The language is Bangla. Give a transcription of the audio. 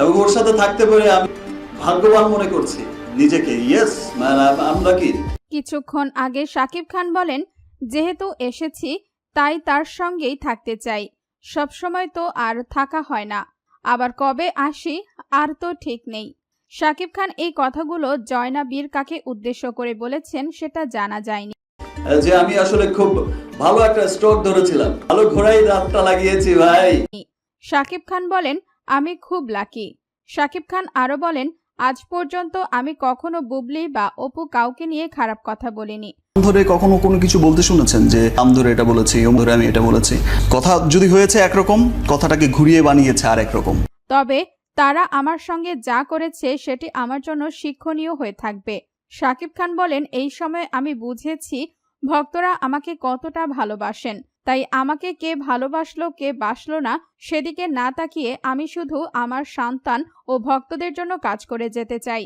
এবং ওর সাথে থাকতে পেরে আমি ভাগ্যবান মনে করছি। নিজেকে ইয়েস আমরা কি? কিছুক্ষণ আগে শাকিব খান বলেন যেহেতু এসেছি তাই তার সঙ্গেই থাকতে চাই। সবসময় তো আর থাকা হয় না। আবার কবে আসি আর তো ঠিক নেই। সাকিব খান এই কথাগুলো জয়না বীর কাকে উদ্দেশ্য করে বলেছেন সেটা জানা যায়নি। যে আমি আসলে খুব ভালো একটা স্ট্রোক ধরেছিলাম। ভালো ঘোড়াই রাতটা লাগিয়েছি ভাই। শাকিব খান বলেন আমি খুব লাকি শাকিব খান আরও বলেন আজ পর্যন্ত আমি কখনো বুবলি বা অপু কাউকে নিয়ে খারাপ কথা বলিনি। ধরে কখনো কোনো কিছু বলতে শুনেছেন যে আম ধরে এটা বলেছি ওম ধরে আমি এটা বলেছি কথা যদি হয়েছে একরকম কথাটাকে ঘুরিয়ে বানিয়েছে আর একরকম। তবে তারা আমার সঙ্গে যা করেছে সেটি আমার জন্য শিক্ষণীয় হয়ে থাকবে। শাকিব খান বলেন এই সময় আমি বুঝেছি ভক্তরা আমাকে কতটা ভালোবাসেন। তাই আমাকে কে ভালোবাসলো, কে বাসলো না, সেদিকে না তাকিয়ে আমি শুধু আমার সন্তান ও ভক্তদের জন্য কাজ করে যেতে চাই।